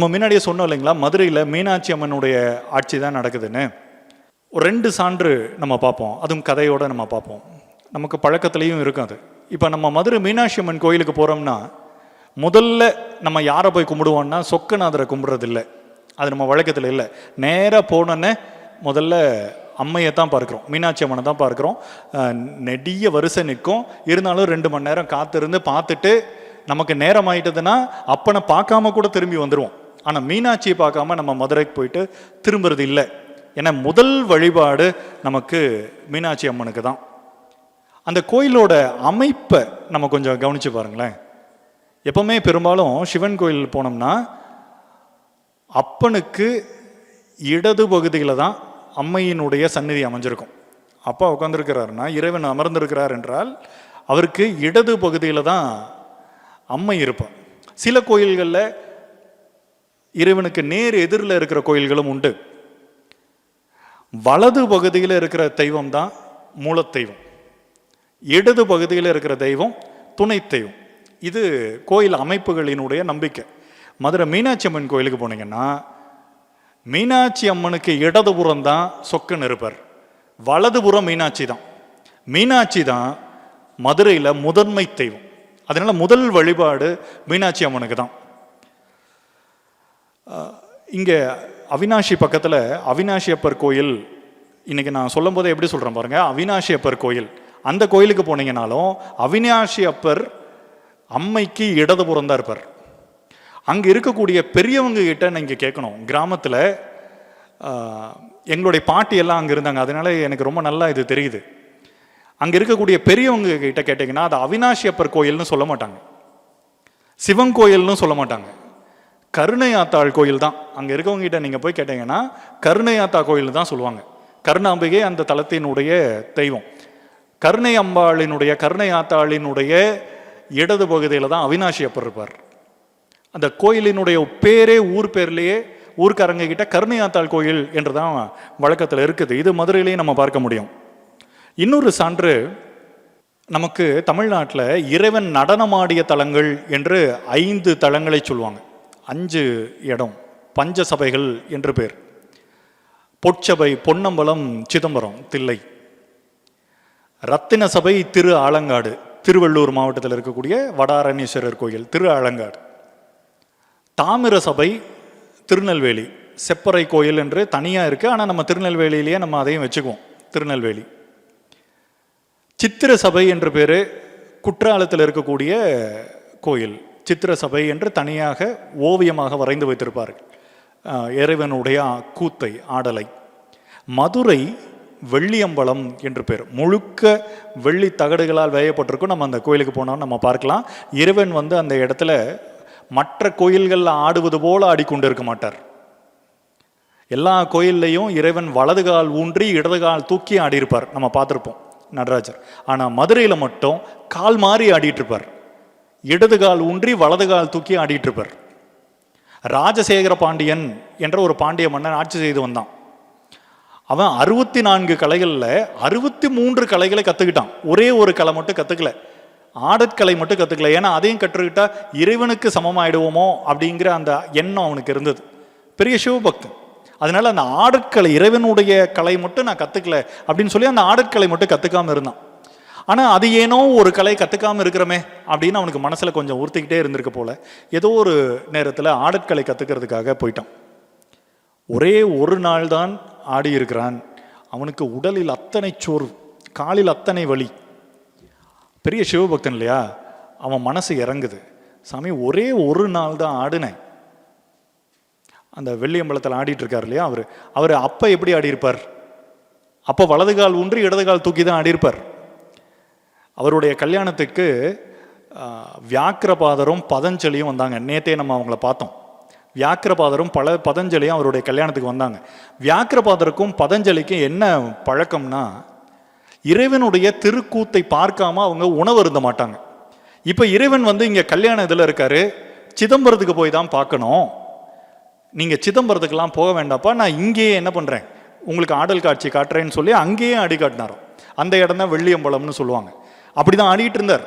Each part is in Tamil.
நம்ம முன்னாடியே சொன்னோம் இல்லைங்களா? மதுரையில் மீனாட்சி அம்மனுடைய ஆட்சி தான் நடக்குதுன்னு. ஒரு ரெண்டு சான்று நம்ம பார்ப்போம். அதுவும் கதையோடு நம்ம பார்ப்போம். நமக்கு பழக்கத்துலேயும் இருக்கும் அது. இப்போ நம்ம மதுரை மீனாட்சி அம்மன் கோயிலுக்கு போகிறோம்னா முதல்ல நம்ம யாரை போய் கும்பிடுவோம்னா சொக்கநாதரை கும்பிட்றதில்ல. அது நம்ம வழக்கத்தில் இல்லை. நேராக போனோன்னே முதல்ல அம்மையை தான் பார்க்குறோம். மீனாட்சி அம்மனை தான் பார்க்குறோம். நெடிய வரிசை நிற்கும். இருந்தாலும் ரெண்டு மணி நேரம் காத்திருந்து பார்த்துட்டு நமக்கு நேரம் ஆயிட்டதுன்னா அப்பனை பார்க்காம கூட திரும்பி வந்துடுவோம் ஆனால் மீனாட்சியை பார்க்காம நம்ம மதுரைக்கு போயிட்டு திரும்புறது இல்லை. ஏன்னா முதல் வழிபாடு நமக்கு மீனாட்சி அம்மனுக்கு தான். அந்த கோயிலோட அமைப்பை நம்ம கொஞ்சம் கவனிச்சு பாருங்களேன். எப்பவுமே பெரும்பாலும் சிவன் கோயில் போனோம்னா அப்பனுக்கு இடது பகுதியில் தான் அம்மையினுடைய சந்நிதி அமைஞ்சிருக்கும். அப்பா உட்காந்துருக்கிறாருன்னா இறைவன் அமர்ந்திருக்கிறார் என்றால் அவருக்கு இடது பகுதியில் தான் அம்மை இருப்பான். சில கோயில்களில் இறைவனுக்கு நேர் எதிரில் இருக்கிற கோயில்களும் உண்டு. வலது பகுதியில் இருக்கிற தெய்வம் தான் மூலத்தெய்வம் இடது பகுதியில் இருக்கிற தெய்வம் துணை தெய்வம். இது கோயில் அமைப்புகளினுடைய நம்பிக்கை. மதுரை மீனாட்சி அம்மன் கோயிலுக்கு போனீங்கன்னா மீனாட்சி அம்மனுக்கு இடதுபுறம் தான் சொக்கன் நிருபர் வலதுபுறம் மீனாட்சி தான். மீனாட்சி தான் மதுரையில் முதன்மை தெய்வம். அதனால் முதல் வழிபாடு மீனாட்சி அம்மனுக்கு தான். இங்கே அவினாஷி பக்கத்தில் அவினாஷி அப்பர் கோயில் இன்றைக்கி நான் சொல்லும் போதே எப்படி சொல்கிறேன் பாருங்கள் அவினாஷி அப்பர் கோயில். அந்த கோயிலுக்கு போனீங்கனாலும் அவினாஷி அப்பர் அம்மைக்கு இடதுபுறம் தான் இருப்பார். அங்கே இருக்கக்கூடிய பெரியவங்க கிட்ட நீங்கள் கேட்கணும். கிராமத்தில் எங்களுடைய பாட்டி எல்லாம் அங்கே இருந்தாங்க. அதனால எனக்கு ரொம்ப நல்லா இது தெரியுது. அங்கே இருக்கக்கூடிய பெரியவங்க கிட்ட கேட்டிங்கன்னா அது அவினாஷி அப்பர் கோயில்னு சொல்ல மாட்டாங்க. சிவன் கோயில்னு சொல்ல மாட்டாங்க. கருணையாத்தாள் கோயில் தான் அங்கே இருக்கவங்ககிட்ட நீங்கள் போய் கேட்டீங்கன்னா கருணையாத்தா கோயில் தான் சொல்லுவாங்க. கருணாம்பிகை அந்த தலத்தினுடைய தெய்வம். கருணை அம்பாளினுடைய கருணையாத்தாளினுடைய இடது பகுதியில் தான் அவினாஷி அப்பர் இருப்பார். அந்த கோயிலினுடைய பேரே ஊர் பேர்லேயே ஊர்க்காரங்க கிட்ட கருணையாத்தாள் கோயில் என்று தான் வழக்கத்தில் இருக்குது. இது மதுரையிலேயே நம்ம பார்க்க முடியும். இன்னொரு சான்று நமக்கு தமிழ்நாட்டில் இறைவன் நடனமாடிய தலங்கள் என்று ஐந்து தலங்களை சொல்லுவாங்க. அஞ்சு இடம் பஞ்ச சபைகள் என்று பேர். பொற்சபை பொன்னம்பலம் சிதம்பரம் தில்லை. ரத்தின சபை திரு ஆலங்காடு திருவள்ளூர் மாவட்டத்தில் இருக்கக்கூடிய வடாரணீஸ்வரர் கோயில் திரு ஆலங்காடு. தாமிர சபை திருநெல்வேலி செப்பறை கோயில் என்று தனியாக இருக்குது ஆனால் நம்ம திருநெல்வேலியிலேயே நம்ம அதையும் வச்சுக்குவோம் திருநெல்வேலி. சித்திர சபை என்று பேர் குற்றாலத்தில் இருக்கக்கூடிய கோயில். சித்திர சபை என்று தனியாக ஓவியமாக வரைந்து வைத்திருப்பார்கள். இறைவனுடைய கூத்தை ஆடலை. மதுரை வெள்ளியம்பலம் என்று பேர். முழுக்க வெள்ளி தகடுகளால் வேயப்பட்டிருக்கும். நம்ம அந்த கோயிலுக்கு போனோம் நம்ம பார்க்கலாம். இறைவன் வந்து அந்த இடத்துல மற்ற கோயில்களில் ஆடுவது போல ஆடிக்கொண்டு இருக்க மாட்டார். எல்லா கோயில்லையும் இறைவன் வலது கால் ஊன்றி இடது கால் தூக்கி ஆடியிருப்பார். நம்ம பார்த்துருப்போம். நடராஜர். ஆனால் மதுரையில் மட்டும் கால் மாறி ஆடிட்டு இருப்பார். இடது கால் ஊன்றி வலது கால் தூக்கி ஆடிட்டு இருப்பார். ராஜசேகர பாண்டியன் என்ற ஒரு பாண்டிய மன்னன் ஆட்சி செய்து வந்தான். அவன் அறுபத்தி நான்கு கலைகளில் அறுபத்தி மூன்று கலைகளை கற்றுக்கிட்டான் ஒரே ஒரு கலை மட்டும் கற்றுக்கல ஆடற்கலை மட்டும் கற்றுக்கல ஏன்னா அதையும் கற்றுக்கிட்டா இறைவனுக்கு சமமாயிடுவோமோ அப்படிங்கிற அந்த எண்ணம் அவனுக்கு இருந்தது. பெரிய சிவபக்தன். அதனால அந்த ஆடற்கலை இறைவனுடைய கலை மட்டும் நான் கற்றுக்கல அப்படின்னு சொல்லி அந்த ஆடற்கலை மட்டும் கற்றுக்காம இருந்தான். ஆனால் அது ஏனோ ஒரு கலை கற்றுக்காம இருக்கிறோமே அப்படின்னு அவனுக்கு மனசில் கொஞ்சம் உறுத்திக்கிட்டே இருந்திருக்க போல. ஏதோ ஒரு நேரத்தில் ஆடற்கலை கற்றுக்கிறதுக்காக போயிட்டான். ஒரே ஒரு நாள் தான் ஆடி இருக்கிறான். அவனுக்கு உடலில் அத்தனை சோர்வு காலில் அத்தனை வலி. பெரிய சிவபக்தன் இல்லையா? அவன் மனசு இறங்குது. சாமி ஒரே ஒரு நாள் தான் ஆடினேன். அந்த வெள்ளியம்பலத்தில் ஆடிட்டு இருக்கார் இல்லையா அவர்? அவர் அப்போ எப்படி ஆடியிருப்பார்? அப்போ வலது கால் ஊன்றி இடது கால் தூக்கி தான் ஆடியிருப்பார். அவருடைய கல்யாணத்துக்கு வியாக்கிரபாதரும் பதஞ்சலியும் வந்தாங்க. நேத்தே நம்ம அவங்கள பார்த்தோம். வியாக்கிரபாதரும் பல பதஞ்சலியும் அவருடைய கல்யாணத்துக்கு வந்தாங்க. வியாக்கிரபாதருக்கும் பதஞ்சலிக்கும் என்ன பழக்கம்னா இறைவனுடைய திருக்கூத்தை பார்க்காம அவங்க உணவு இருந்த மாட்டாங்க. இப்போ இறைவன் வந்து இங்கே கல்யாணம் இதில் இருக்காரு. சிதம்பரத்துக்கு போய் தான் பார்க்கணும். நீங்கள் சிதம்பரத்துக்கெல்லாம் போக வேண்டாப்பா நான் இங்கேயே என்ன பண்ணுறேன் உங்களுக்கு ஆடல் காட்சி காட்டுறேன்னு சொல்லி அங்கேயே அடி காட்டினாரோ அந்த இடம் தான் வெள்ளியம்பலம்னு சொல்லுவாங்க. அப்படி தான் ஆடிட்டு இருந்தார்.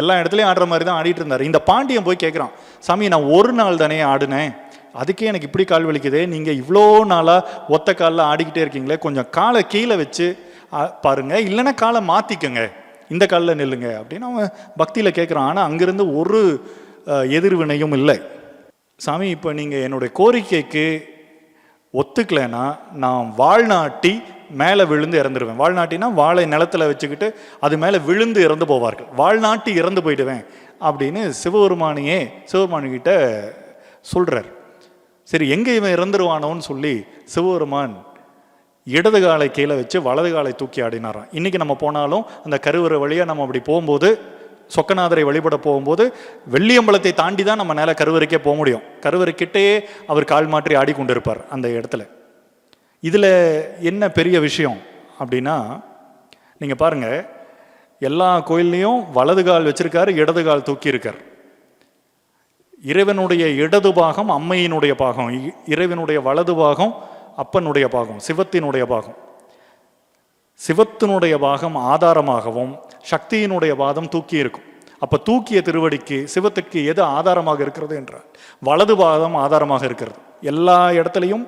எல்லா இடத்துலையும் ஆடுற மாதிரி தான் ஆடிட்டு இருந்தார். இந்த பாண்டியன் போய் கேட்குறான் சாமி நான் ஒரு நாள் தானே ஆடினேன். அதுக்கே எனக்கு இப்படி கால் வலிக்குது. நீங்கள் இவ்வளோ நாளாக ஒத்த காலில் ஆடிக்கிட்டே இருக்கீங்களே. கொஞ்சம் காலை கீழே வச்சு பாருங்கள் இல்லைன்னா காலை மாற்றிக்கங்க இந்த காலில் நில்லுங்க. அப்படின்னு அவன் பக்தியில் கேட்குறான் ஆனால் அங்கேருந்து ஒரு எதிர்வினையும் இல்லை. சாமி இப்போ நீங்கள் என்னுடைய கோரிக்கைக்கு ஒத்துக்கலைன்னா நான் வாழ்நாட்டி மேலே விழுந்து இறந்துடுவேன் வாழ்நாட்டினா வாழை நிலத்துல வச்சுக்கிட்டு அது மேலே விழுந்து இறந்து போவார்கள். வாழ்நாட்டி இறந்து போயிடுவேன் அப்படின்னு சிவபெருமானியே சிவபெருமானிக்கிட்ட சொல்கிறார் சரி எங்கே இவன் இறந்துருவானோன்னு சொல்லி சிவபெருமான் இடது காலை கீழே வச்சு வலது காலை தூக்கி ஆடினாராம். இன்றைக்கி நம்ம போனாலும் அந்த கருவறை வழியாக நம்ம அப்படி போகும்போது சொக்கநாதரை வழிபட போகும்போது வெள்ளியம்பலத்தை தாண்டி தான் நம்ம மேலே கருவறைக்கே போக முடியும். கருவறை கிட்டேயே அவர் கால் மாற்றி ஆடி கொண்டிருப்பார் அந்த இடத்துல. இதில் என்ன பெரிய விஷயம் அப்படின்னா நீங்கள் பாருங்க எல்லா கோயில்லையும் வலது கால் வச்சிருக்காரு இடது கால் தூக்கியிருக்கார். இறைவனுடைய இடது பாகம் அம்மையினுடைய பாகம் இ- இறைவனுடைய வலது பாகம் அப்பனுடைய பாகம் சிவத்தினுடைய பாகம். சிவத்தினுடைய பாகம் ஆதாரமாகவும் சக்தியினுடைய பாதம் தூக்கி இருக்கும் அப்போ தூக்கிய திருவடிக்கு சிவத்துக்கு எது ஆதாரமாக இருக்கிறது என்றால் வலது பாதம் ஆதாரமாக இருக்கிறது. எல்லா இடத்துலையும்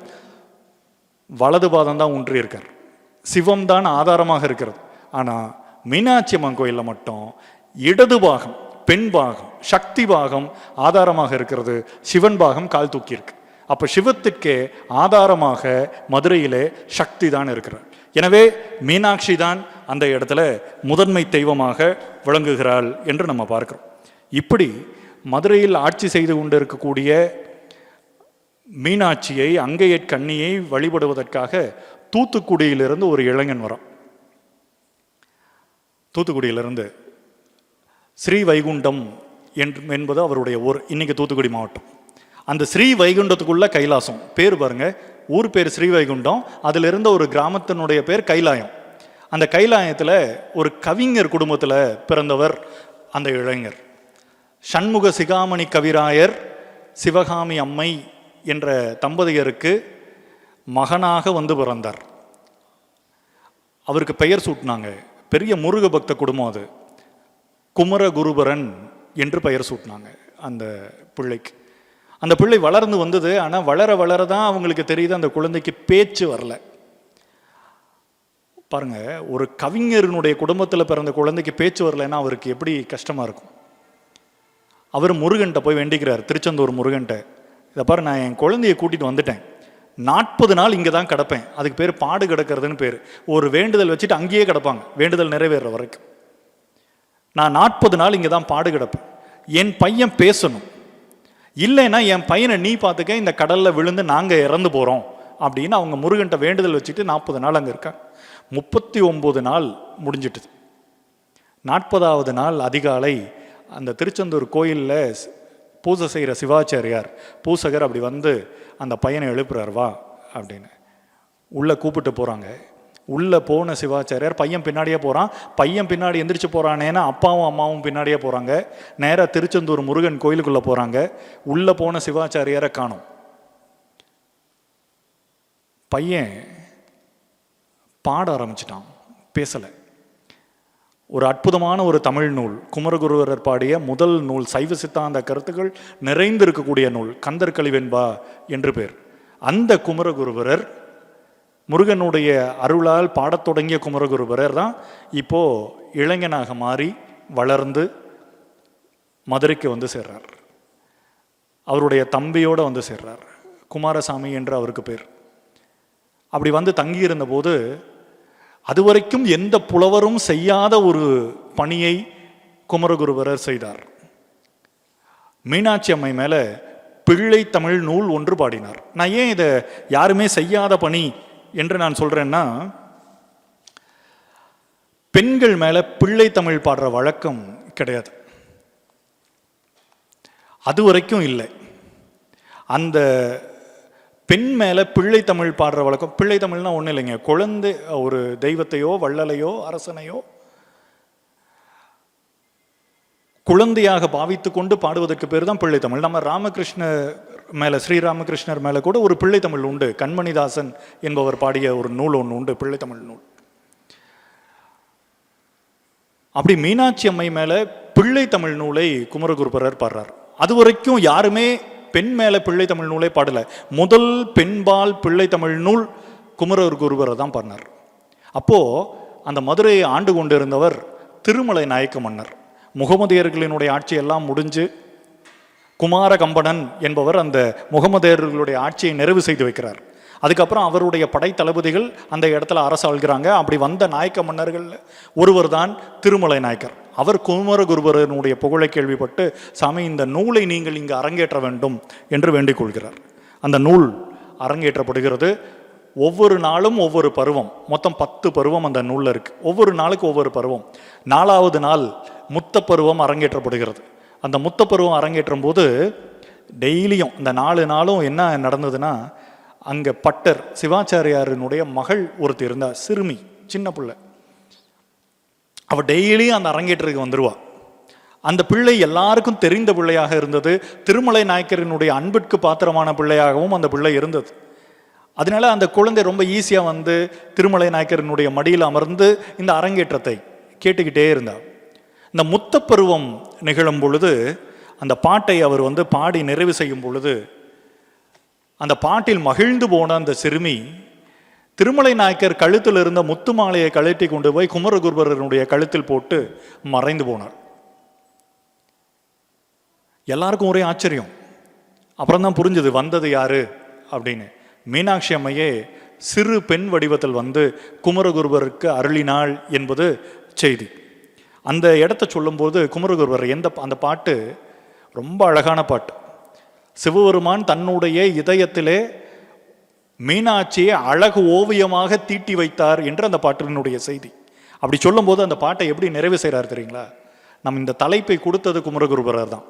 வலது பாதம் தான் ஊன்றி இருக்கார். சிவம் தான் ஆதாரமாக இருக்கிறது. ஆனால் மீனாட்சி அம்மன் கோயிலில் மட்டும் இடது பாகம் பெண் பாகம் சக்தி பாகம் ஆதாரமாக இருக்கிறது. சிவன் பாகம் கால் தூக்கியிருக்கு அப்போ சிவத்துக்கே சிவத்திற்கே ஆதாரமாக மதுரையிலே சக்தி தான் இருக்கிறார். எனவே மீனாட்சி தான் அந்த இடத்துல முதன்மை தெய்வமாக விளங்குகிறாள் என்று நம்ம பார்க்கிறோம். இப்படி மதுரையில் ஆட்சி செய்து கொண்டிருக்கக்கூடிய மீனாட்சியை அங்கையற் கண்ணியை வழிபடுவதற்காக தூத்துக்குடியிலிருந்து ஒரு இளைஞன் வரான். தூத்துக்குடியிலிருந்து ஸ்ரீ வைகுண்டம் என்பது அவருடைய ஊர். இன்னைக்கு தூத்துக்குடி மாவட்டம். அந்த ஸ்ரீ வைகுண்டத்துக்குள்ள கைலாசம். பேர் பாருங்க. ஊர் பேர் ஸ்ரீ வைகுண்டம் அதுல இருந்த ஒரு கிராமத்தினுடைய பேர் கைலாயம். அந்த கைலாயத்தில் ஒரு கவிஞர் குடும்பத்தில் பிறந்தவர் அந்த இளைஞர். சண்முக சிகாமணி கவிராயர் சிவகாமி அம்மை என்ற தம்பதியருக்கு மகனாக வந்து பிறந்தார். அவருக்கு பெயர் சூட்டினாங்க. பெரிய முருக பக்த குடும்பம் அது. குமரகுருபரன் என்று பெயர் சூட்டினாங்க அந்த பிள்ளைக்கு. அந்த பிள்ளை வளர்ந்து வந்தது. ஆனால் வளர வளர தான் அவங்களுக்கு தெரியுது அந்த குழந்தைக்கு பேச்சு வரல. பாருங்க ஒரு கவிஞரினுடைய குடும்பத்தில் பிறந்த குழந்தைக்கு பேச்சு வரலைன்னா அவருக்கு எப்படி கஷ்டமாக இருக்கும்? அவர் முருகன்ட்ட போய் வேண்டிக்கிறார். திருச்செந்தூர் முருகன்ட்ட. இதை பாரு நான் என் குழந்தைய கூட்டிகிட்டு வந்துட்டேன். நாற்பது நாள் இங்கே தான் கிடப்பேன். அதுக்கு பேர் பாடு கிடக்கிறதுன்னு பேர். ஒரு வேண்டுதல் வச்சுட்டு அங்கேயே கிடப்பாங்க. வேண்டுதல் நிறைவேற வரைக்கும். நான் நாற்பது நாள் இங்கே தான் பாடு கிடப்பேன். என் பையன் பேசணும். இல்லைன்னா என் பையனை நீ பார்த்துக்க இந்த கடலில் விழுந்து நாங்கள் இறந்து போகிறோம் அப்படின்னு அவங்க முருகன்ட்ட வேண்டுதல் வச்சுட்டு நாற்பது நாள் அங்கே இருக்காங்க. முப்பத்தி ஒம்பது நாள் முடிஞ்சிட்டுது. நாற்பதாவது நாள் அதிகாலை அந்த திருச்செந்தூர் கோயிலில் பூஜை செய்கிற சிவாச்சாரியார் பூசகர் அப்படி வந்து அந்த பையனை எழுப்புறார் வா அப்படின்னு. உள்ளே கூப்பிட்டு போகிறாங்க உள்ளே போன சிவாச்சாரியார் பையன் பின்னாடியே போகிறான் பையன் பின்னாடி எந்திரிச்சு போகிறானேன்னா அப்பாவும் அம்மாவும் பின்னாடியே போகிறாங்க நேராக திருச்செந்தூர் முருகன் கோயிலுக்குள்ளே போகிறாங்க உள்ளே போன சிவாச்சாரியாரை காணோம். பையன் பாட ஆரம்பிச்சிட்டான். பேசலை. ஒரு அற்புதமான ஒரு தமிழ் நூல். குமரகுருவரர் பாடிய முதல் நூல் சைவ சித்தாந்த கருத்துக்கள் நிறைந்திருக்கக்கூடிய நூல் கந்தர் கழிவென்பா என்று பேர். அந்த குமரகுருவரர் முருகனுடைய அருளால் பாடத் தொடங்கிய குமரகுருவரர் தான் இப்போது இளைஞனாக மாறி வளர்ந்து மதுரைக்கு வந்து சேர்றார். அவருடைய தம்பியோடு வந்து சேர்றார். குமாரசாமி என்று அவருக்கு பேர். அப்படி வந்து தங்கியிருந்த போது அதுவரைக்கும் எந்த புலவரும் செய்யாத ஒரு பணியை குமரகுருவரர் செய்தார். மீனாட்சி அம்மை மேலே பிள்ளை தமிழ் நூல் ஒன்று பாடினார். நான் ஏன் இதை யாருமே செய்யாத பணி என்று நான் சொல்றேன்னா பெண்கள் மேலே பிள்ளை தமிழ் பாடுற வழக்கம் கிடையாது. அது வரைக்கும் இல்லை. அந்த பெண் மேலே பிள்ளை தமிழ் பாடுற வழக்கம். பிள்ளை தமிழ்னா ஒன்றும் இல்லைங்க. குழந்தை ஒரு தெய்வத்தையோ வள்ளலையோ அரசனையோ குழந்தையாக பாவித்து கொண்டு பாடுவதற்கு பேர் தான் பிள்ளை தமிழ். நம்ம ராமகிருஷ்ணர் மேலே ஸ்ரீராமகிருஷ்ணர் மேலே கூட ஒரு பிள்ளை தமிழ் உண்டு. கண்மணிதாசன் என்பவர் பாடிய ஒரு நூல் ஒன்று உண்டு. பிள்ளை தமிழ் நூல். அப்படி மீனாட்சி அம்மை மேலே பிள்ளை தமிழ் நூலை குமரகுருபரர் பாடுறார். அது வரைக்கும் யாருமே பெண் மேலே பிள்ளை தமிழ் நூலே பாடலை. முதல் பெண்பால் பிள்ளை தமிழ் நூல் குமரர் குருவரை தான் பண்ணார் அப்போது அந்த மதுரையை ஆண்டு கொண்டிருந்தவர் திருமலை நாயக்க மன்னர். முகமதியர்களினுடைய ஆட்சியெல்லாம் முடிஞ்சு குமார கம்பனன் என்பவர் அந்த முகமதியர்களுடைய ஆட்சியை நிறைவு செய்து வைக்கிறார். அதுக்கப்புறம் அவருடைய படை தளபதிகள் அந்த இடத்துல அரசாள்கிறாங்க அப்படி வந்த நாயக்க மன்னர்கள் ஒருவர் தான் திருமலை நாயக்கர். அவர் குமரகுருபரனுடைய புகழை கேள்விப்பட்டு சாமி இந்த நூலை நீங்கள் இங்கு அரங்கேற்ற வேண்டும் என்று வேண்டிக் கொள்கிறார். அந்த நூல் அரங்கேற்றப்படுகிறது. ஒவ்வொரு நாளும் ஒவ்வொரு பருவம் மொத்தம் பத்து பருவம் அந்த நூலில் இருக்குது ஒவ்வொரு நாளுக்கு ஒவ்வொரு பருவம். நாலாவது நாள் முத்த பருவம் அரங்கேற்றப்படுகிறது. அந்த முத்த பருவம் அரங்கேற்றும் போது டெய்லியும் இந்த நாலு நாளும் என்ன நடந்ததுன்னா அங்கே பட்டர் சிவாச்சாரியாரினுடைய மகள் ஒருத்தி இருந்தா சிறுமி சின்ன பிள்ளை. அவள் டெய்லியும் அந்த அரங்கேற்றத்துக்கு வந்துடுவா அந்த பிள்ளை எல்லாருக்கும் தெரிந்த பிள்ளையாக இருந்தது. திருமலை நாயக்கரினுடைய அன்பிற்கு பாத்திரமான பிள்ளையாகவும் அந்த பிள்ளை இருந்தது. அதனால அந்த குழந்தை ரொம்ப ஈஸியாக வந்து திருமலை நாயக்கரினுடைய மடியில் அமர்ந்து இந்த அரங்கேற்றத்தை கேட்டுக்கிட்டே இருந்தார் இந்த முத்தப்பருவம் நிகழும் பொழுது அந்த பாட்டை அவர் வந்து பாடி நிறைவு செய்யும் பொழுது அந்த பாட்டில் மகிழ்ந்து போன அந்த சிறுமி திருமலை நாயக்கர் கழுத்தில் இருந்த முத்து மாலையை கழட்டி கொண்டு போய் குமரகுருபரனுடைய கழுத்தில் போட்டு மறைந்து போனார். எல்லாருக்கும் ஒரே ஆச்சரியம். அப்புறம் தான் புரிஞ்சது வந்தது யாரு அப்படின்னு. மீனாட்சி அம்மையே சிறு பெண் வடிவத்தில் வந்து குமரகுருபருக்கு அருளினாள் என்பது செய்தி. அந்த இடத்த சொல்லும்போது குமரகுருபர் எந்த அந்த பாட்டு ரொம்ப அழகான பாட்டு. சிவபெருமான் தன்னுடைய இதயத்திலே மீனாட்சியை அழகு ஓவியமாக தீட்டி வைத்தார் என்று அந்த பாட்டினுடைய செய்தி. அப்படி சொல்லும்போது அந்த பாட்டை எப்படி நிறைவு செய்கிறார் தெரியுங்களா? நம்ம இந்த தலைப்பை கொடுத்தது குமரகுருபரர் தான்.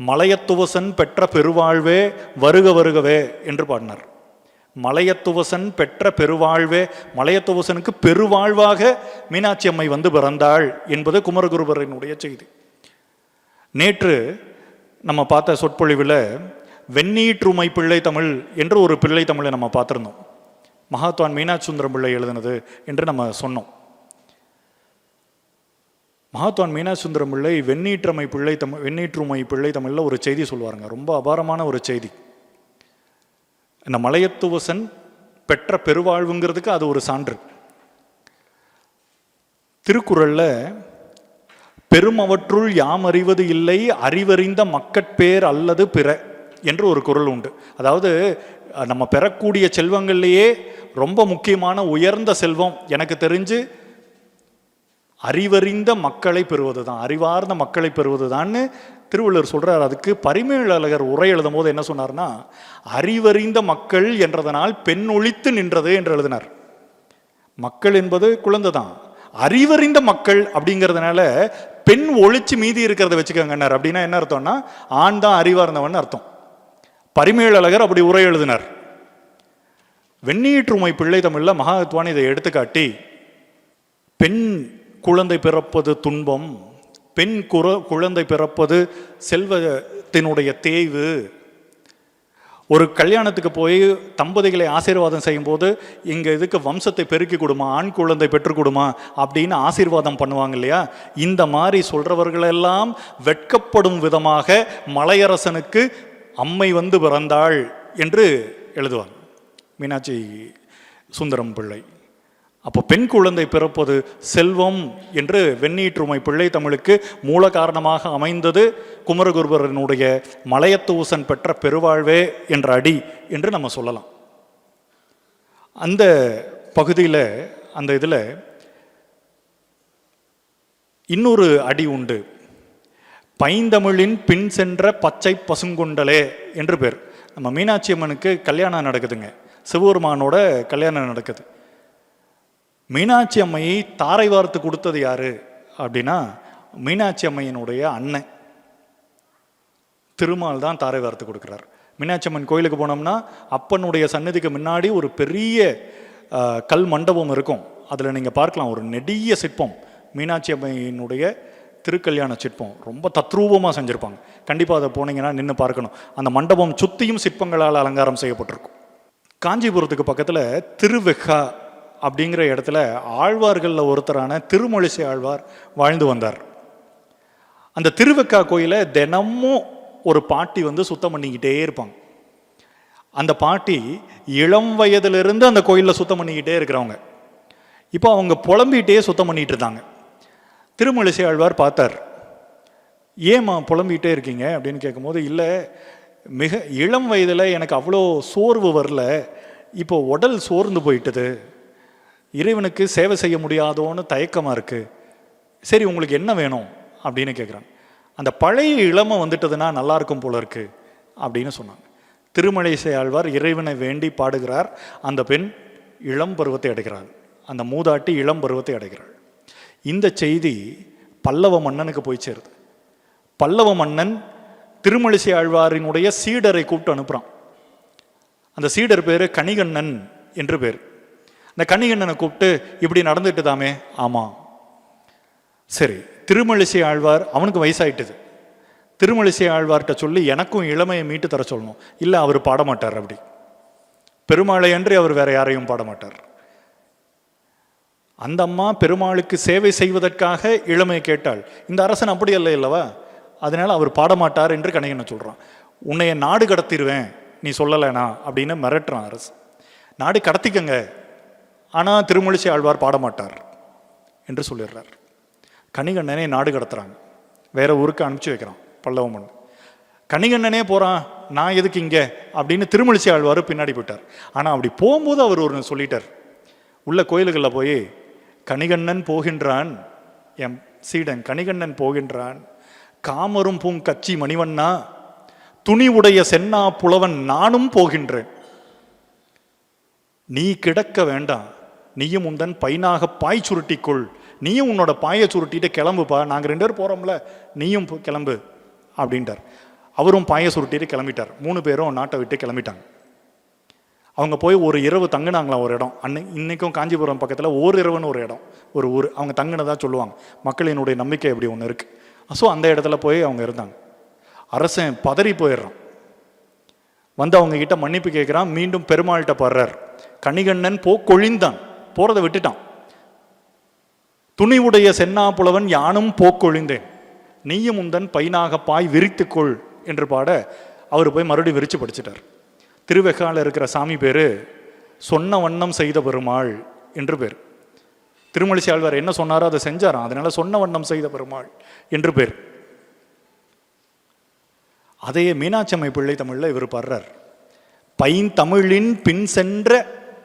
மலையத்துவசன் பெற்ற பெருவாழ்வே வருக வருகவே என்று பாடினார். மலையத்துவசன் பெற்ற பெருவாழ்வே மலையத்துவசனுக்கு பெருவாழ்வாக மீனாட்சி அம்மை வந்து பிறந்தாள் என்பது குமரகுருபரனுடைய செய்தி. நேற்று நம்ம பார்த்த சொற்பொழிவில் வெந்நீற்றுமை பிள்ளை தமிழ் என்று ஒரு பிள்ளை தமிழை நம்ம பார்த்துருந்தோம். மகாத்வான் மீனாட்சுந்தரம் பிள்ளை எழுதினது என்று நம்ம சொன்னோம். மகாத்வான் மீனாட்சுந்தரம் பிள்ளை வெண்ணீற்றமை பிள்ளை தமிழ் வெண்ணீற்றுமை பிள்ளை தமிழில் ஒரு செய்தி சொல்லுவாருங்க. ரொம்ப அபாரமான ஒரு செய்தி. இந்த மலையத்துவசன் பெற்ற பெருவாழ்வுங்கிறதுக்கு அது ஒரு சான்று. திருக்குறளில் பெருமவற்றுள் யாம் அறிவது இல்லை அறிவறிந்த மக்கட்பேர் அல்லது பிற என்று ஒரு குரல் உண்டு. அதாவது நம்ம பெறக்கூடிய செல்வங்கள்லேயே ரொம்ப முக்கியமான உயர்ந்த செல்வம் எனக்கு தெரிஞ்சு அறிவறிந்த மக்களை பெறுவது தான் அறிவார்ந்த மக்களை பெறுவது தான்னு திருவள்ளுவர் சொல்கிறார் அதுக்கு பரிமேலழகர் உரை எழுதும் போது என்ன சொன்னார்னா அறிவறிந்த மக்கள் என்றதனால் பெண் ஒழித்து நின்றது என்று எழுதினார். மக்கள் என்பது குழந்தை தான் அறிவறிந்த மக்கள் அப்படிங்கிறதுனால பெண் ஒழிச்சு மீதி இருக்கிறத வச்சுக்கோங்கன்னார் அப்படின்னா என்ன அர்த்தம்னா ஆண் தான் அறிவார்ந்தவன் அர்த்தம். பரிமேலழகர் அப்படி உரை எழுதினார். வெண்ணீற்றுமை பிள்ளை தமிழில் மகாத்வான் இதை எடுத்துக்காட்டி பெண் குழந்தை பிறப்பது துன்பம் பெண் குற குழந்தை பிறப்பது செல்வத்தினுடைய தேய்வு. ஒரு கல்யாணத்துக்கு போய் தம்பதிகளை ஆசீர்வாதம் செய்யும்போது இங்கே இதுக்கு வம்சத்தை பெருக்கி கொடுமா ஆண் குழந்தை பெற்றுக் கொடுமா அப்படின்னு ஆசீர்வாதம் பண்ணுவாங்க இல்லையா? இந்த மாதிரி சொல்கிறவர்களெல்லாம் வெட்கப்படும் விதமாக மலையரசனுக்கு அம்மை வந்து பிறந்தாள் என்று எழுதுவாங்க. மீனாட்சி சுந்தரம் பிள்ளை. அப்போ பெண் குழந்தை பிறப்பது செல்வம் என்று வெண்ணீற்றுமை பிள்ளை தமிழுக்கு மூல காரணமாக அமைந்தது குமரகுருபரனுடைய மலையத்தூசன் பெற்ற பெருவாழ்வே என்ற அடி என்று நம்ம சொல்லலாம். அந்த பகுதியில் அந்த இதில் இன்னொரு அடி உண்டு. பைந்தமிழின் பின் சென்ற பச்சை பசுங்குண்டலே என்று பேர். நம்ம மீனாட்சி அம்மனுக்கு கல்யாணம் நடக்குதுங்க. சிவபெருமானோட கல்யாணம் நடக்குது. மீனாட்சி அம்மையை தாரை வார்த்து கொடுத்தது யாரு? அப்படின்னா மீனாட்சி அம்மையினுடைய அண்ணன். திருமால் தான் தாரை வார்த்து கொடுக்குறார். மீனாட்சி அம்மன் கோயிலுக்கு போனோம்னா அப்பனுடைய சன்னதிக்கு முன்னாடி ஒரு பெரிய கல் மண்டபம் இருக்கும். அதில் நீங்கள் பார்க்கலாம் ஒரு நெடிய சிற்பம். மீனாட்சி அம்மையினுடைய திருக்கல்யாண சிற்பம் ரொம்ப தத்ரூபமாக செஞ்சுருப்பாங்க. கண்டிப்பாக அதை போனீங்கன்னா நின்று பார்க்கணும். அந்த மண்டபம் சுற்றியும் சிற்பங்களால் அலங்காரம் செய்யப்பட்டிருக்கும். காஞ்சிபுரத்துக்கு பக்கத்தில் திருவெக்கா அப்படிங்கிற இடத்துல ஆழ்வார்களில் ஒருத்தரான திருமொழிசை ஆழ்வார் வாழ்ந்து வந்தார். அந்த திருவெக்கா கோயிலை தினமும் ஒரு பாட்டி வந்து சுத்தம் பண்ணிக்கிட்டே இருப்பாங்க. அந்த பாட்டி இளம் வயதிலிருந்து அந்த கோயிலில் சுத்தம் பண்ணிக்கிட்டே இருக்கிறவங்க. இப்போ அவங்க புலம்பிகிட்டே சுத்தம் பண்ணிகிட்டு இருந்தாங்க திருமலிசை ஆழ்வார் பார்த்தார். ஏம்மா புலம்பிகிட்டே இருக்கீங்க? அப்படின்னு கேட்கும்போது இல்லை மிக இளம் வயதில் எனக்கு அவ்வளோ சோர்வு வரல. இப்போ உடல் சோர்ந்து போயிட்டது. இறைவனுக்கு சேவை செய்ய முடியாதோன்னு தயக்கமாக இருக்குது சரி உங்களுக்கு என்ன வேணும்? அப்படின்னு கேட்குறாங்க அந்த பழைய இளமை வந்துட்டதுன்னா நல்லாயிருக்கும் போல இருக்கு அப்படின்னு சொன்னாங்க. திருமலைசை ஆழ்வார் இறைவனை வேண்டி பாடுகிறார். அந்த பெண் இளம் பருவத்தை அடைகிறாள். அந்த மூதாட்டி இளம் பருவத்தை அடைகிறாள். இந்த செய்தி பல்லவ மன்னனுக்கு போய் சேருது. பல்லவ மன்னன் திருமலிசை ஆழ்வாரினுடைய சீடரை கூப்பிட்டு அனுப்புகிறான் அந்த சீடர் பேர் கணிகண்ணன் என்று பேர். அந்த கணிகண்ணனை கூப்பிட்டு இப்படி நடந்துட்டு தாமே? ஆமாம் சரி திருமலிசை ஆழ்வார் அவனுக்கு வயசாயிட்டுது. திருமலிசை ஆழ்வார்கிட்ட சொல்லி எனக்கும் இளமையை மீட்டு தர சொல்லணும். இல்லை அவர் பாடமாட்டார் அப்படி. பெருமாளை அன்றி அவர் வேற யாரையும் பாடமாட்டார். அந்த அம்மா பெருமாளுக்கு சேவை செய்வதற்காக இளமையை கேட்டாள். இந்த அரசன் அப்படி அல்ல இல்லவா அதனால் அவர் பாடமாட்டார் என்று கணிகண்ணன் சொல்கிறான் உன்னைய நாடு கடத்திடுவேன் நீ சொல்லலைனா அப்படின்னு மிரட்டுறான் அரசு நாடு கடத்திக்கங்க ஆனால் திருமொழிசை ஆழ்வார் பாடமாட்டார் என்று சொல்லிடுறார். கணிகண்ணனே நாடு கடத்துறாங்க. வேற ஊருக்கு அனுப்பிச்சு வைக்கிறான் பல்லவமன். கணிகண்ணனே போகிறான் நான் எதுக்கு இங்கே? அப்படின்னு திருமொழிசை ஆழ்வார் பின்னாடி போயிட்டார். ஆனால் அப்படி போகும்போது அவர் ஒரு சொல்லிட்டார். உள்ள கோயிலுகளில் போய் கணிகண்ணன் போகின்றான். என் சீடன் கணிகண்ணன் போகின்றான். காமரும் பூங்கச்சி மணிவண்ணா துணி உடைய சென்னா புலவன் நானும் போகின்றேன். நீ கிடக்க வேண்டாம். நீயும் உந்தன் பைனாக பாய் சுருட்டிக்கொள். நீயும் உன்னோட பாயை சுருட்டிட்டு கிளம்புப்பா நாங்கள் ரெண்டு பேரும் போகிறோம்ல நீயும் போ- கிளம்பு அப்படின்ட்டார் அவரும் பாயை சுருட்டிட்டு கிளம்பிட்டார். மூணு பேரும் நாட்டை விட்டு கிளம்பிட்டாங்க. அவங்க போய் ஒரு இரவு தங்கினாங்களாம் ஒரு இடம். அன்னை இன்றைக்கும் காஞ்சிபுரம் பக்கத்தில் ஓர் இரவுன்னு ஒரு இடம். ஒரு ஊர். அவங்க தங்கினதாக சொல்லுவாங்க. மக்களினுடைய நம்பிக்கை இப்படி ஒன்று இருக்குது ஸோ அந்த இடத்துல போய் அவங்க இருந்தாங்க. அரசன் பதறி போயிடுறான். வந்து அவங்க கிட்ட மன்னிப்பு கேட்குறான் மீண்டும் பெருமாள்கிட்ட படுறார். கணிகண்ணன் போ கொழிந்தான். போகிறத விட்டுட்டான். துணிவுடைய சென்னா புலவன் யானும் போக்கொழிந்தேன் நீயும் உந்தன் பைனாக பாய் விரித்துக்கொள் என்று பாட அவர் போய் மறுபடியும் விரித்து படிச்சிட்டார். திருவெகால இருக்கிற சாமி பேர் சொன்ன வண்ணம் செய்த பெருமாள் என்று பேர். திருமலிசை ஆழ்வார் என்ன சொன்னாரோ அதை செஞ்சாராம். அதனால சொன்ன வண்ணம் செய்த பெருமாள் என்று பேர். அதையே மீனாட்சம்மை பிள்ளை தமிழில் இவர் பாடுறார். பைந்தமிழின் பின் சென்ற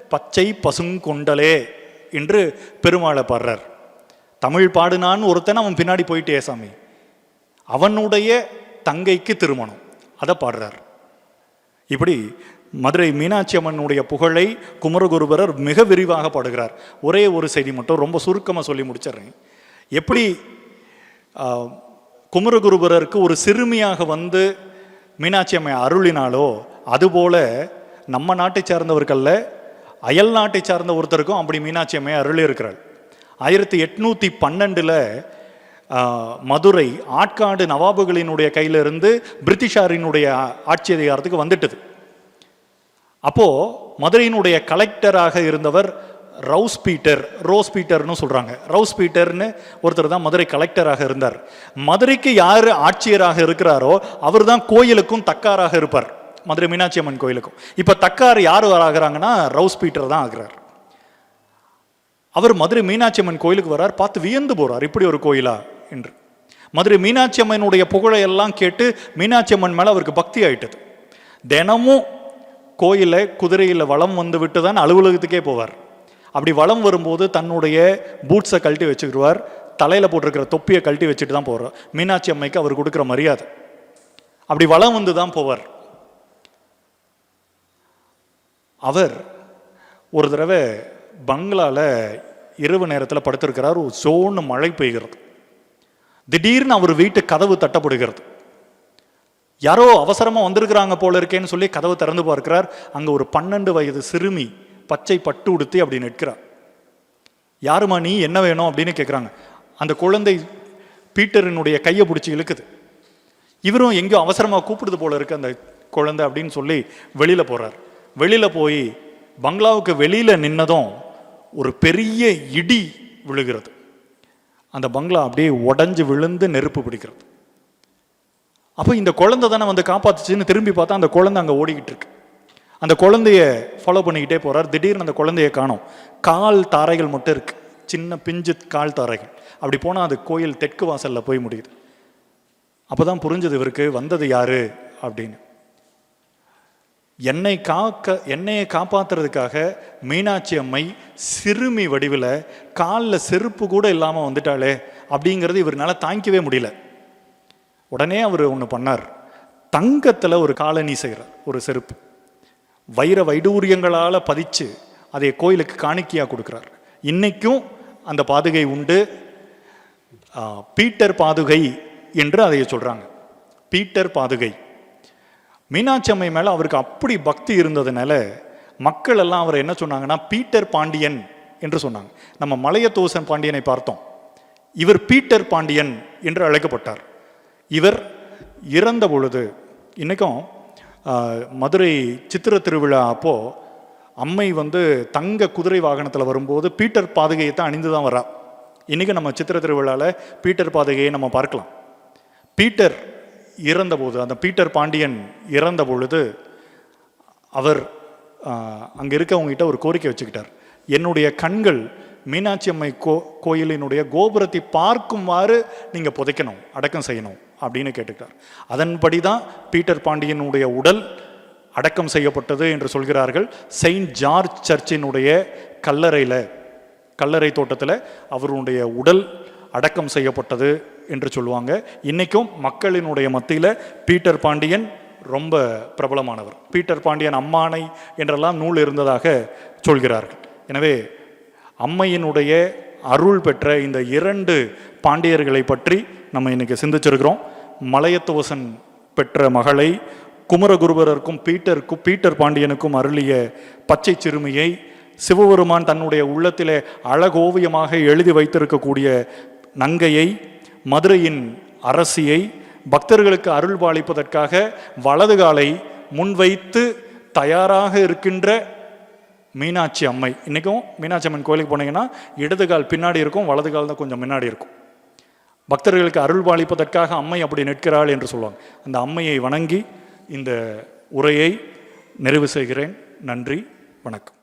பச்சை பசுங்கொண்டலே என்று பெருமாளை பாடுறார். தமிழ் பாடுனான்னு ஒருத்தன் அவன் பின்னாடி போயிட்டே சாமி. அவனுடைய தங்கைக்கு திருமணம் அதை பாடுறார். இப்படி மதுரை மீனாட்சி அம்மனுடைய புகழை குமரகுருபரர் மிக விரிவாக பாடுகிறார். ஒரே ஒரு செய்தி மட்டும் ரொம்ப சுருக்கமாக சொல்லி முடிச்சிடுறேன். எப்படி குமரகுருபரருக்கு ஒரு சிறுமியாக வந்து மீனாட்சி அம்மை அருளினாலோ அதுபோல நம்ம நாட்டை சார்ந்தவர்கள்ல அயல் நாட்டை சார்ந்த ஒருத்தருக்கும் அப்படி மீனாட்சி அம்மையை அருளி இருக்கிறாள் ஆயிரத்தி எட்நூற்றி பன்னெண்டுல மதுரை ஆட்காடு நவாபுகளினுடைய கையிலிருந்து பிரிட்டிஷாரினுடைய ஆட்சி அதிகாரத்துக்கு வந்துட்டது. அப்போ மதுரையினுடைய கலெக்டராக இருந்தவர் ரவுஸ் பீட்டர் ரோஸ் பீட்டர்னு சொல்கிறாங்க ரவுஸ் பீட்டர்னு ஒருத்தர் தான் மதுரை கலெக்டராக இருந்தார். மதுரைக்கு யார் ஆட்சியராக இருக்கிறாரோ அவர் தான் கோயிலுக்கும் தக்காராக இருப்பார். மதுரை மீனாட்சி அம்மன் கோயிலுக்கும். இப்போ தக்கார் யார் ஆகிறாங்கன்னா ரவுஸ் பீட்டர் தான் ஆகிறார். அவர் மதுரை மீனாட்சி அம்மன் கோயிலுக்கு வரார் பார்த்து வியந்து போகிறார் இப்படி ஒரு கோயிலா? என்று. மதுரை மீனாட்சி அம்மனுடைய புகழை எல்லாம் கேட்டு மீனாட்சி அம்மன் மேல அவருக்கு பக்தி ஆயிட்டது. தினமும் கோயிலில் குதிரையில் வளம் வந்து விட்டு தான் அலுவலகத்துக்கே போவார். அப்படி வளம் வரும்போது தன்னுடைய பூட்ஸை கழட்டி வச்சுக்கிடுவார். தலையில் போட்டிருக்கிற தொப்பியை கழட்டி வச்சுட்டு தான் போகிறார் மீனாட்சி அம்மைக்கு அவர் கொடுக்குற மரியாதை. அப்படி வளம் வந்து தான் போவார். அவர் ஒரு தடவை பங்களால இரவு நேரத்தில் படுத்திருக்கிறார். ஒரு சோன்னு மழை பெய்கிறது. திடீர்னு அவர் வீட்டு கதவு தட்டப்படுகிறது. யாரோ அவசரமாக வந்திருக்கிறாங்க போல இருக்கேன்னு சொல்லி கதவு திறந்து பார்க்கிறார். அங்கே ஒரு பன்னெண்டு வயது சிறுமி பச்சை பட்டு உடுத்தி அப்படி நிற்கிறார் யாருமா நீ? என்ன வேணும்? அப்படின்னு கேட்குறாங்க அந்த குழந்தை பீட்டரினுடைய கையை பிடிச்சி இழுக்குது. இவரும் எங்கேயோ அவசரமாக கூப்பிடுது போல இருக்கு அந்த குழந்தை அப்படின்னு சொல்லி வெளியில் போகிறார் வெளியில் போய் பங்களாவுக்கு வெளியில் நின்னதும் ஒரு பெரிய இடி விழுகிறது. அந்த பங்களா அப்படியே உடஞ்சி விழுந்து நெருப்பு பிடிக்கிறது. அப்போ இந்த குழந்தை தானே வந்து காப்பாத்துச்சுன்னு திரும்பி பார்த்தா அந்த குழந்தை அங்கே ஓடிக்கிட்டு இருக்கு. அந்த குழந்தைய ஃபாலோ பண்ணிக்கிட்டே போறார். திடீர்னு அந்த குழந்தைய காணும். கால் தாரைகள் மட்டும் இருக்கு. சின்ன பிஞ்சு கால் தாரைகள். அப்படி போனால் அது கோயில் தெற்கு வாசலில் போய் முடியுது. அப்பதான் புரிஞ்சது இவருக்கு வந்தது யாரு? அப்படின்னு. என்னை காக்க என்னையை காப்பாத்துறதுக்காக மீனாட்சி அம்மை சிறுமி வடிவில் காலில் செருப்பு கூட இல்லாமல் வந்துட்டாளே அப்படிங்கிறது இவர்னால தாங்கிக்கவே முடியல. உடனே அவர் ஒன்று பண்ணார். தங்கத்தில் ஒரு காலனி செய்கிறார் ஒரு செருப்பு. வைர வைடூரியங்களால் பதிச்சு அதை கோயிலுக்கு காணிக்கையாக கொடுக்குறார். இன்றைக்கும் அந்த பாதுகை உண்டு. பீட்டர் பாதுகை என்று அதை சொல்கிறாங்க பீட்டர் பாதுகை. மீனாட்சி அம்மை மேலே அவருக்கு அப்படி பக்தி இருந்ததுனால மக்கள் எல்லாம் அவர் என்ன சொன்னாங்கன்னா பீட்டர் பாண்டியன் என்று சொன்னாங்க. நம்ம மலையத்தோசன் பாண்டியனை பார்த்தோம். இவர் பீட்டர் பாண்டியன் என்று அழைக்கப்பட்டார். இவர் இறந்த பொழுது இன்னைக்கும் மதுரை சித்திர திருவிழா அப்போ அம்மை வந்து தங்க குதிரை வாகனத்தில் வரும்போது பீட்டர் பாதுகையை தான் அணிந்து தான் வரா இன்றைக்கி நம்ம சித்திர திருவிழாவில் பீட்டர் பாதுகையை நம்ம பார்க்கலாம். பீட்டர் இறந்தபோது அந்த பீட்டர் பாண்டியன் இறந்த பொழுது அவர் அங்கே இருக்கவங்ககிட்ட ஒரு கோரிக்கை வச்சுக்கிட்டார். என்னுடைய கண்கள் மீனாட்சி அம்மை கோ கோயிலினுடைய கோபுரத்தை பார்க்குமாறு நீங்கள் புதைக்கணும் அடக்கம் செய்யணும் அப்படின்னு கேட்டுக்கிட்டார். அதன்படி தான் பீட்டர் பாண்டியனுடைய உடல் அடக்கம் செய்யப்பட்டது என்று சொல்கிறார்கள். செயின்ட் ஜார்ஜ் சர்ச்சினுடைய கல்லறையில் கல்லறை தோட்டத்தில் அவருடைய உடல் அடக்கம் செய்யப்பட்டது. என்று சொல்லுவாங்க. இன்றைக்கும் மக்களினுடைய மத்தியில் பீட்டர் பாண்டியன் ரொம்ப பிரபலமானவர். பீட்டர் பாண்டியன் அம்மானை என்றெல்லாம் நூல் இருந்ததாக சொல்கிறார்கள். எனவே அம்மையினுடைய அருள் பெற்ற இந்த இரண்டு பாண்டியர்களை பற்றி நம்ம இன்னைக்கு சிந்திச்சிருக்கிறோம். மலையத்துவசன் பெற்ற மகளை குமரகுருபரருக்கும் பீட்டருக்கும் பீட்டர் பாண்டியனுக்கும் அருளிய பச்சை சிறுமியை சிவபெருமான் தன்னுடைய உள்ளத்திலே அழகோவியமாக எழுதி வைத்திருக்கக்கூடிய நங்கையை மதுரையின் அரசியை பக்தர்களுக்கு அருள் பாலிப்பதற்காக வலது காலை முன்வைத்து தயாராக இருக்கின்ற மீனாட்சி அம்மை. இன்றைக்கும் மீனாட்சி அம்மன் கோயிலுக்கு போனீங்கன்னா இடது கால் பின்னாடி இருக்கும் வலது கால் தான் கொஞ்சம் முன்னாடி இருக்கும். பக்தர்களுக்கு அருள் பாலிப்பதற்காக அம்மை அப்படி நிற்கிறாள் என்று சொல்லுவாங்க. அந்த அம்மையை வணங்கி இந்த உரையை நிறைவு செய்கிறேன். நன்றி வணக்கம்.